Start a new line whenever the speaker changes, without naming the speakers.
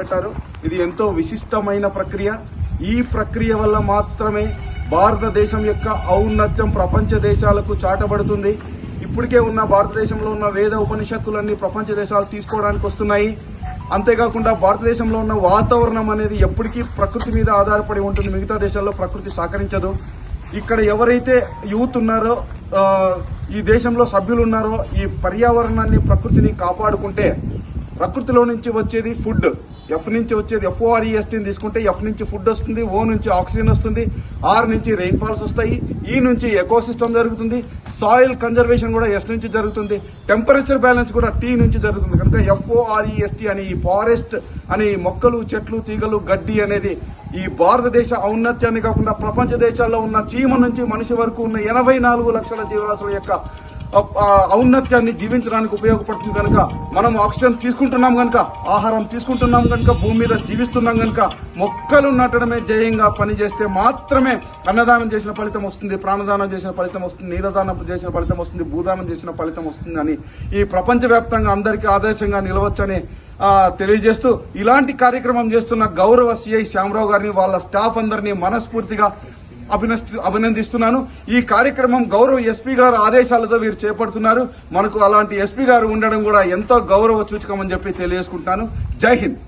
పెట్టారు. ఇది ఎంతో విశిష్టమైన ప్రక్రియ. ఈ ప్రక్రియ వల్ల మాత్రమే భారతదేశం యొక్క ఔన్నత్యం ప్రపంచ దేశాలకు చాటబడుతుంది. ఇప్పటికే ఉన్న భారతదేశంలో ఉన్న వేద ఉపనిషత్తులన్నీ ప్రపంచ దేశాలు తీసుకోవడానికి వస్తున్నాయి. అంతేకాకుండా భారతదేశంలో ఉన్న వాతావరణం అనేది ఎప్పటికీ ప్రకృతి మీద ఆధారపడి ఉంటుంది. మిగతా దేశాల్లో ప్రకృతి సహకరించదు. ఇక్కడ ఎవరైతే యూత్ ఉన్నారో ఈ దేశంలో సభ్యులు ఉన్నారో ఈ పర్యావరణాన్ని ప్రకృతిని కాపాడుకుంటే ప్రకృతిలో నుంచి వచ్చేది ఫుడ్. ఎఫ్ నుంచి వచ్చేది ఎఫ్ఓఆర్ఈఎస్టీని తీసుకుంటే ఎఫ్ నుంచి ఫుడ్ వస్తుంది ఓ నుంచి ఆక్సిజన్ వస్తుంది ఆర్ నుంచి రెయిన్ఫాల్స్ వస్తాయి ఈ నుంచి ఎకోసిస్టమ్ జరుగుతుంది సాయిల్ కన్జర్వేషన్ కూడా ఎస్ నుంచి జరుగుతుంది టెంపరేచర్ బ్యాలెన్స్ కూడా టీ నుంచి జరుగుతుంది. కనుక ఎఫ్ఓఆర్ఈఎస్టీ అని ఈ ఫారెస్ట్ అని మొక్కలు చెట్లు తీగలు గడ్డి అనేది ఈ భారతదేశ ఔన్నత్యాన్ని కాకుండా ప్రపంచ దేశాల్లో ఉన్న చీమ నుంచి మనిషి వరకు ఉన్న ఎనభై నాలుగు లక్షల జీవరాశుల యొక్క ఔన్నత్యాన్ని జీవించడానికి ఉపయోగపడుతుంది కనుక మనం ఆక్సిజన్ తీసుకుంటున్నాం కనుక ఆహారం తీసుకుంటున్నాం కనుక భూమి మీద జీవిస్తున్నాం కనుక మొక్కలు నాటడమే ధ్యేయంగా పనిచేస్తే మాత్రమే అన్నదానం చేసిన ఫలితం వస్తుంది ప్రాణదానం చేసిన ఫలితం వస్తుంది నీలదానం చేసిన ఫలితం వస్తుంది భూదానం చేసిన ఫలితం వస్తుంది అని ఈ ప్రపంచవ్యాప్తంగా అందరికీ ఆదర్శంగా నిలవచ్చని తెలియజేస్తూ ఇలాంటి కార్యక్రమం చేస్తున్న గౌరవ సిఐ శ్యామరావు గారిని వాళ్ళ స్టాఫ్ అందరినీ మనస్ఫూర్తిగా అభినందిస్తున్నాను. ఈ కార్యక్రమం గౌరవ ఎస్పీ గారు ఆదేశాలతో వీరు చేపడుతున్నారు. మనకు అలాంటి ఎస్పీ గారు ఉండడం కూడా ఎంతో గౌరవ సూచకమని చెప్పి తెలియజేసుకుంటాను. జై హింద్.